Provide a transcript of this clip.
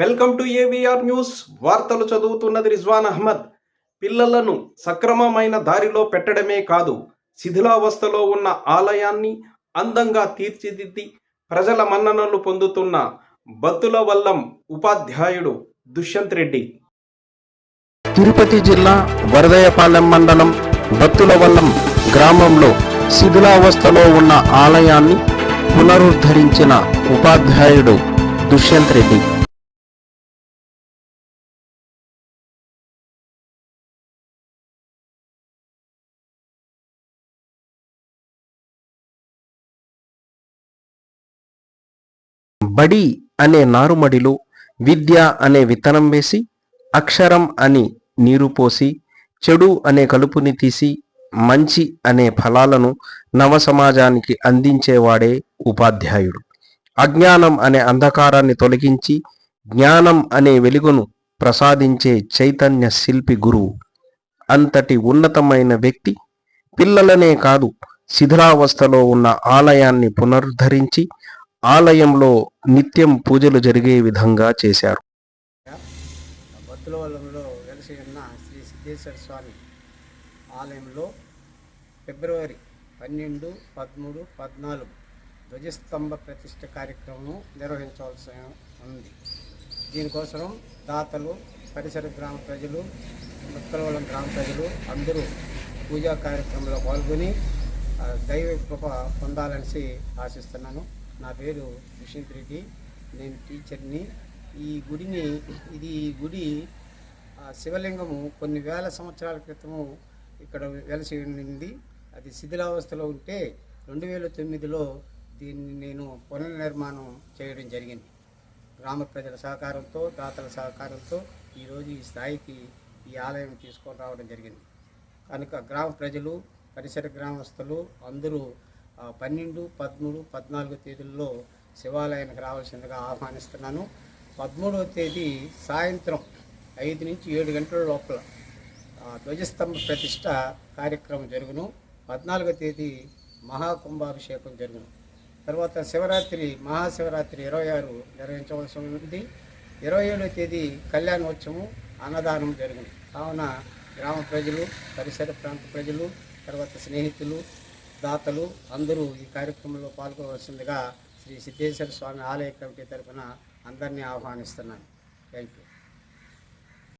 Welcome to AVR news వార్తలు చదువుతున్నది రిజ్వాన్ అహ్మద్. పిల్లలను సక్రమమైన దారిలో పెట్టడమే కాదు శిథిలావస్థలో ఉన్న ఆలయాన్ని అందంగా తీర్చిదిద్ది ప్రజల మన్ననలు పొందుతున్న బత్తుల వల్లం ఉపాధ్యాయుడు దుష్యంత్ రెడ్డి. తిరుపతి జిల్లా వరదయపాలెం మండలం బత్తులవల్లం గ్రామంలో శిథిలావస్థలో ఉన్న ఆలయాన్ని పునరుద్ధరించిన ఉపాధ్యాయుడు దుష్యంత్ రెడ్డి. బడి అనే నారుమడిలో విద్య అనే విత్తనం వేసి అక్షరం అని నీరు పోసి చెడు అనే కలుపుని తీసి మంచి అనే ఫలాలను నవ సమాజానికి అందించేవాడే ఉపాధ్యాయుడు. అజ్ఞానం అనే అంధకారాన్ని తొలగించి జ్ఞానం అనే వెలుగును ప్రసాదించే చైతన్య శిల్పి గురువు. అంతటి ఉన్నతమైన వ్యక్తి పిల్లలనే కాదు శిథిలావస్థలో ఉన్న ఆలయాన్ని పునరుద్ధరించి ఆలయంలో నిత్యం పూజలు జరిగే విధంగా చేశారు. బత్తులవల్లంలో వెలసి ఉన్న శ్రీ సిద్ధేశ్వర స్వామి ఆలయంలో ఫిబ్రవరి పన్నెండు పదమూడు పద్నాలుగు ధ్వజస్తంభ ప్రతిష్ట కార్యక్రమం నిర్వహించవలసి ఉంది. దీనికోసం దాతలు పరిసర గ్రామ ప్రజలు బత్తులవల్లం గ్రామ ప్రజలు అందరూ పూజా కార్యక్రమంలో పాల్గొని దైవ కృప పొందాలనేసి ఆశిస్తున్నాను. నా పేరు దుష్యంత్ రెడ్డి. నేను టీచర్ని. ఈ గుడిని ఇది గుడి ఆ శివలింగము కొన్ని వేల సంవత్సరాల క్రితము ఇక్కడ వెలసింది అది శిథిలావస్థలో ఉంటే రెండు వేల తొమ్మిదిలో దీన్ని నేను పునర్నిర్మాణం చేయడం జరిగింది. గ్రామ ప్రజల సహకారంతో దాతల సహకారంతో ఈరోజు ఈ స్థాయికి ఈ ఆలయం తీసుకొని రావడం జరిగింది. కనుక గ్రామ ప్రజలు పరిసర గ్రామస్తులు అందరూ పన్నెండు పదమూడు పద్నాలుగు తేదీల్లో శివాలయానికి రావాల్సిందిగా ఆహ్వానిస్తున్నాను. పదమూడవ తేదీ సాయంత్రం ఐదు నుంచి ఏడు గంటల లోపల ధ్వజస్తంభ ప్రతిష్ట కార్యక్రమం జరుగును. పద్నాలుగో తేదీ మహాకుంభాభిషేకం జరుగును. తర్వాత శివరాత్రి మహాశివరాత్రి ఇరవై ఆరు నిర్వహించవలసి ఉంది. ఇరవై ఏడవ తేదీ కళ్యాణోత్సవం అన్నదానం జరుగును. కావున గ్రామ ప్రజలు పరిసర ప్రాంత ప్రజలు తర్వాత స్నేహితులు దాతలు అందరూ ఈ కార్యక్రమంలో పాల్గొనవలసిందిగా శ్రీ సిద్ధేశ్వర స్వామి ఆలయ కమిటీ తరఫున అందరినీ ఆహ్వానిస్తున్నాను. Thank you